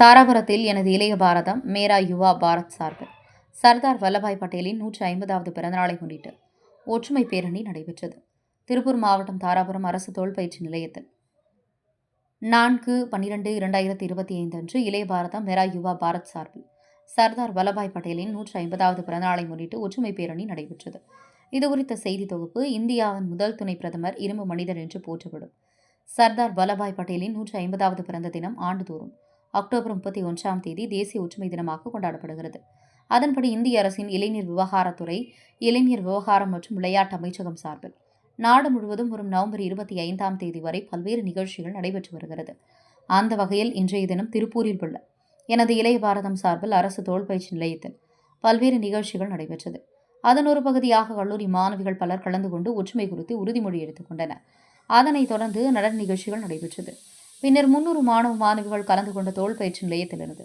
தாராபுரத்தில் எனது இளைய பாரதம் மேரா யுவா பாரத் சார்பில். சர்தார் வல்லபாய் பட்டேலின் நூற்றி ஐம்பதாவது பிறந்தநாளை முன்னிட்டு ஒற்றுமை பேரணி நடைபெற்றது. திருப்பூர் மாவட்டம் தாராபுரம் அரசு தோல்பயிற்சி நிலையத்தில். நான்கு பன்னிரெண்டு இரண்டாயிரத்தி இருபத்தி ஐந்து அன்று இளைய பாரதம் மேரா யுவா பாரத் சார்பில் சர்தார் வல்லபாய் பட்டேலின் நூற்றி ஐம்பதாவது பிறந்தநாளை முன்னிட்டு ஒற்றுமை பேரணி நடைபெற்றது. இதுகுறித்த செய்தி தொகுப்பு இந்தியாவின் முதல் துணை பிரதமர் இரும்பு மனிதர் என்று போற்றப்படும். சர்தார் வல்லபாய் பட்டேலின் நூற்றி ஐம்பதாவது பிறந்த தினம் ஆண்டுதோறும் அக்டோபர் முப்பத்தி ஒன்றாம் தேதி தேசிய ஒற்றுமை தினமாக கொண்டாடப்படுகிறது. அதன்படி இந்திய அரசின் இளைஞர் விவகாரத்துறை இளைஞர் விவகாரம் மற்றும் விளையாட்டு அமைச்சகம் சார்பில் நாடு முழுவதும் வரும் நவம்பர் இருபத்தி ஐந்தாம் தேதி வரை பல்வேறு நிகழ்ச்சிகள் நடைபெற்று வருகிறது. அந்த வகையில் இன்றைய தினம் திருப்பூரில் உள்ள எனது இளைய பாரதம் சார்பில் அரசு தோல்பயிற்சி நிலையத்தில் பல்வேறு நிகழ்ச்சிகள் நடைபெற்றது. அதன் ஒரு பகுதியாக கல்லூரி மாணவிகள் பலர் கலந்து கொண்டு ஒற்றுமை குறித்து உறுதிமொழி எடுத்துக்கொண்டனர் அதனைத் தொடர்ந்து நடன நிகழ்ச்சிகள் நடைபெற்றது. பின்னர் முன்னூறு மாணவ மாணவிகள் கலந்து கொண்ட தோல் பயிற்சி நிலையத்திலிருந்து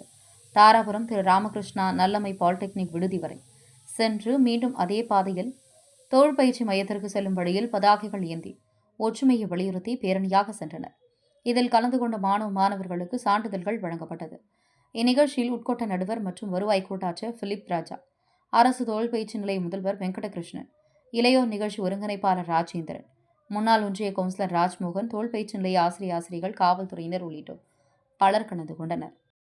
தாராபுரம் திரு ராமகிருஷ்ணா நல்லம்மை பாலிடெக்னிக் விடுதி வரை சென்று மீண்டும் அதே பாதையில் தோல் பயிற்சி மையத்திற்கு செல்லும் வழியில் பதாகைகள் ஏந்தி ஒற்றுமையை வலியுறுத்தி பேரணியாக சென்றனர். இதில் கலந்து கொண்ட மாணவ மாணவர்களுக்கு சான்றிதழ்கள் வழங்கப்பட்டது. இந்நிகழ்ச்சியில் உட்கோட்ட நடுவர் மற்றும் வருவாய் கூட்டாட்சியர் பிலிப் ராஜா அரசு தோல் பயிற்சி நிலைய முதல்வர் வெங்கடகிருஷ்ணன் இளையோர் நிகழ்ச்சி ஒருங்கிணைப்பாளர் ராஜேந்திரன் முன்னாள் ஒன்றிய கவுன்சிலர் ராஜ்மோகன் தோல்பயிற்சி நிலைய ஆசிரிய ஆசிரியர்கள் காவல்துறையினர் உள்ளிட்டோர் பலர் கலந்து கொண்டனர்.